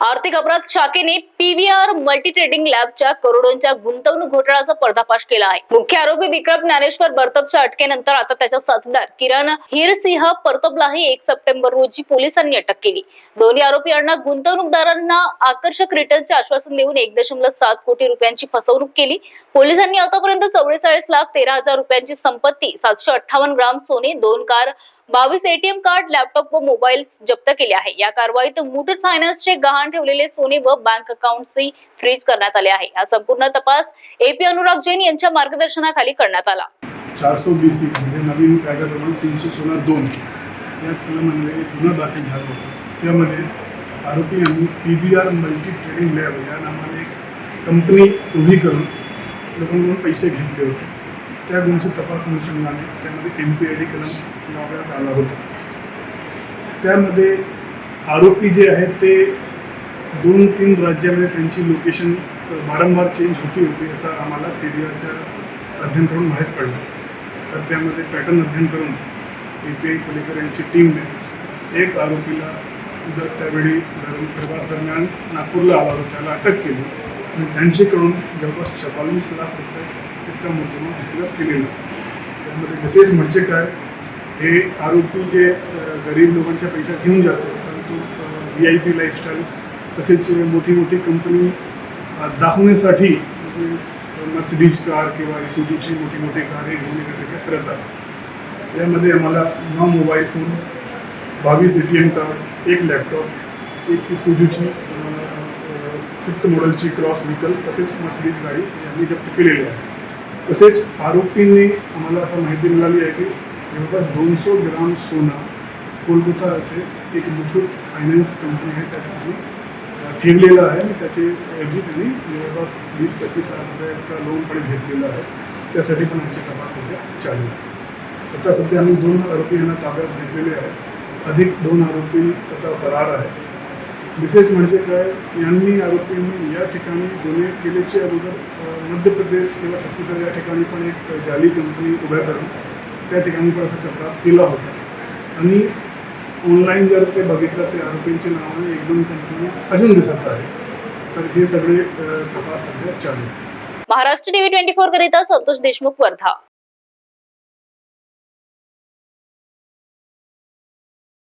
आर्थिक अपराध शाखेने पीव्हीआर मल्टी ट्रेडिंग लॅबच्या करोडोंच्या गुंतवणूक घोटाळ्याचा पर्दाफाश केला आहे. मुख्य आरोपी विक्रम ज्ञानेश्वर बर्तबच्या अटकेनंतर आता त्याच्या साथीदार किरण हिरसिंह परतबलाही एक सप्टेंबर रोजी पोलिसांनी अटक केली. दोन्ही आरोपींना गुंतवणूकदारांना आकर्षक रिटर्नचे आश्वासन देऊन एक दशमलव सात कोटी रुपयांची फसवणूक केली. पोलिसांनी आतापर्यंत चौवेचाळीस लाख तेरा हजार रुपयांची संपत्ती सातशे अठ्ठावन्न ग्राम सोने दोन कार बावीस एटीएम कार्ड लॅपटॉप व मोबाईल जप्त केले आहे. या कारवाईत मुठूट फायनान्सचे गहाण ठेवलेले सोने व बँक अकाउंटही फ्रीज करण्यात आले आहे. हा संपूर्ण तपास एपी अनुराग जैन यांच्या मार्गदर्शनाखाली करण्यात आला. चारशे बी सी म्हणजे नवीन कायद्याप्रमाणे तीनशे सोळा दोन. या कलमांमध्ये म्हणजे गुन्हा दाखल झाला होता. त्यामध्ये आरोपी यांनी P B R multi trading lab या नावाने एक कंपनी उभी करून लोकांकडून पैसे घेतले होते. त्या गुन्ह्याची तपास अनुषंगाने त्यामध्ये एम पी आय डी कलम लावण्यात आला होता. त्यामध्ये आरोपी जे आहेत ते दोन तीन राज्यामध्ये त्यांची लोकेशन वारंवार चेंज होती होती असं आम्हाला सी डी आरच्या अध्ययन करून माहीत पडलं. तर त्यामध्ये पॅटर्न अध्ययन करून ए पी आय फलेकर यांची टीमने एक आरोपीला त्यावेळी प्रवास दरम्यान नागपूरला आला होता त्याला अटक केली. आणि त्यांच्याकडून जवळपास छपालीस लाख रुपये इतका मुद्देमाल हस्तगत केलेला त्यामध्ये विशेष म्हणजे काय हे आरोपी जे गरीब लोकांच्या पैसा घेऊन जाते परंतु व्ही आय पी लाईफस्टाईल तसेच मोठी मोठी कंपनी दाखवण्यासाठी म्हणजे, मर्सिडीज कार किंवा एसयूजीची मोठी मोठी कार हे घेऊन इकडे फिरतात यामध्ये आम्हाला नऊ मोबाईल फोन बावीस ए टी एम कार्ड एक लॅपटॉप एक सुजुची फिफ्थ मॉडेलची क्रॉस व्हीकल तसेच मर्सिडीज गाडी यांनी जप्त केलेली आहे. तसेच आरोपींनी आम्हाला असं माहिती मिळाली आहे की जवळपास दोनशे ग्राम सोना कोलकाता येथे एक मुथूट फायनान्स कंपनी आहे त्या ठिकाणी आहे आणि त्याचे एवढी त्यांनी जवळपास वीस पच्चीस लाख रुपये इतका लोन पण घेतलेला आहे. त्यासाठी पण आमची तपास सध्या चालू आहे. आता सध्या आम्ही दोन आरोपी यांना ताब्यात घेतलेले आहेत अधिक दोन आरोपी आता फरार आहे विशेष म्हणजे काय यांनी आरोपींनी या ठिकाणी गुन्हे केल्याचे अगोदर मध्य प्रदेश किंवा छत्तीसगड या ठिकाणी पण एक जाली कंपनी उभ्या करून त्या ठिकाणी पण असा चक्रात केला होता. आणि ऑनलाईन जर ते बघितलं ते आरोपींची नावाने एक दोन कंपनी अजून दिसत आहे. तर हे सगळे तपास सध्या चालू महाराष्ट्र टीव्ही ट्वेंटी फोर करिता संतोष देशमुख वर्धा.